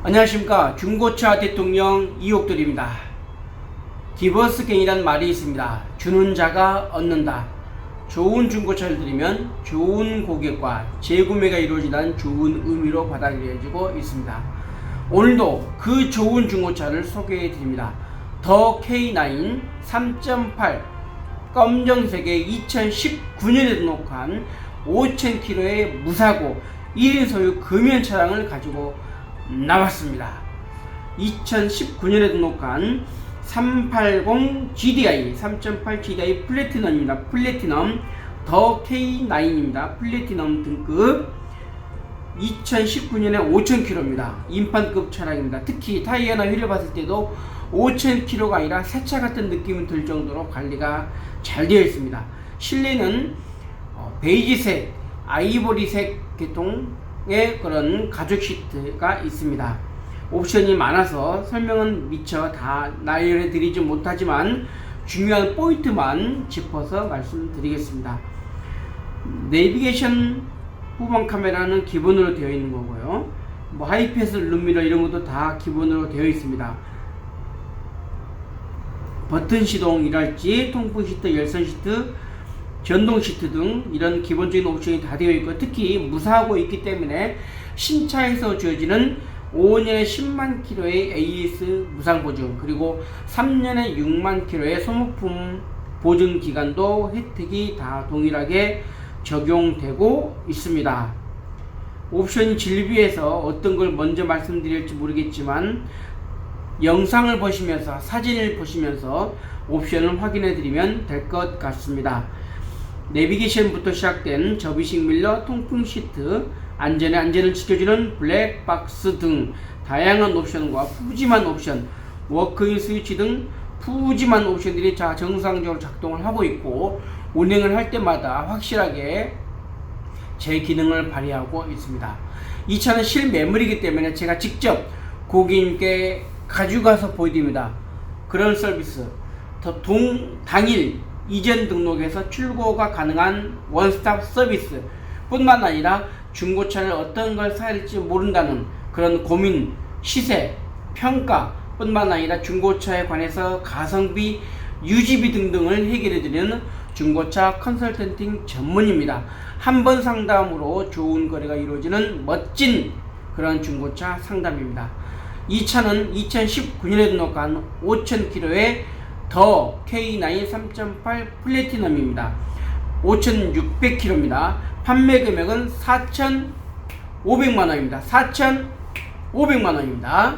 안녕하십니까 중고차 대통령 이옥돌입니다. 디버스갱이란 말이 있습니다. 주는 자가 얻는다. 좋은 중고차를 들이면 좋은 고객과 재구매가 이루어진다는 좋은 의미로 받아들여지고 있습니다. 오늘도 그 좋은 중고차를 소개해 드립니다. 더 K9 3.8 검정색의 2019년에 등록한 5,000km의 무사고 1인 소유 금연 차량을 가지고 나왔습니다. 2019년에 등록한 380 GDI 3.8 GDI 플래티넘입니다. 플래티넘 더 K9입니다. 플래티넘 등급 2019년에 5,000km입니다. 인판급 차량입니다. 특히 타이어나 휠을 봤을 때도 5,000km가 아니라 새 차 같은 느낌이 들 정도로 관리가 잘 되어 있습니다. 실내는 어, 베이지색, 아이보리색 계통 의 그런 가죽 시트가 있습니다. 옵션이 많아서 설명은 미처 다 나열해 드리지 못하지만 중요한 포인트만 짚어서 말씀드리겠습니다. 내비게이션 후방 카메라는 기본으로 되어 있는 거고요. 뭐 하이패스 룸미러 이런 것도 다 기본으로 되어 있습니다. 버튼 시동이랄지 통풍 시트, 열선 시트, 전동 시트 등 이런 기본적인 옵션이 다 되어 있고 특히 무사하고 있기 때문에 신차에서 주어지는 5년에 10만 킬로의 AS 무상 보증 그리고 3년에 6만 킬로의 소모품 보증 기간도 혜택이 다 동일하게 적용되고 있습니다. 옵션이 진리비에서 어떤 걸 먼저 말씀드릴지 모르겠지만 영상을 보시면서 사진을 보시면서 옵션을 확인해 드리면 될 것 같습니다. 내비게이션부터 시작된 접이식 밀러, 통풍 시트, 안전에 안전을 지켜주는 블랙박스 등 다양한 옵션과 푸짐한 옵션, 워크인 스위치 등 푸짐한 옵션들이 자 정상적으로 작동을 하고 있고 운행을 할 때마다 확실하게 제 기능을 발휘하고 있습니다. 이 차는 실매물이기 때문에 제가 직접 고객님께 가져가서 보여드립니다. 그런 서비스. 더 동, 당일 이전 등록에서 출고가 가능한 원스톱 서비스 뿐만 아니라 중고차를 어떤 걸 사야 할지 모른다는 그런 고민, 시세, 평가 뿐만 아니라 중고차에 관해서 가성비, 유지비 등등을 해결해드리는 중고차 컨설턴팅 전문입니다. 한 번 상담으로 좋은 거래가 이루어지는 멋진 그런 중고차 상담입니다. 이 차는 2019년에 등록한 5,000km의 더 K9 3.8 플래티넘입니다. 5,600km입니다. 판매 금액은 4,500만 원입니다. 4,500만 원입니다.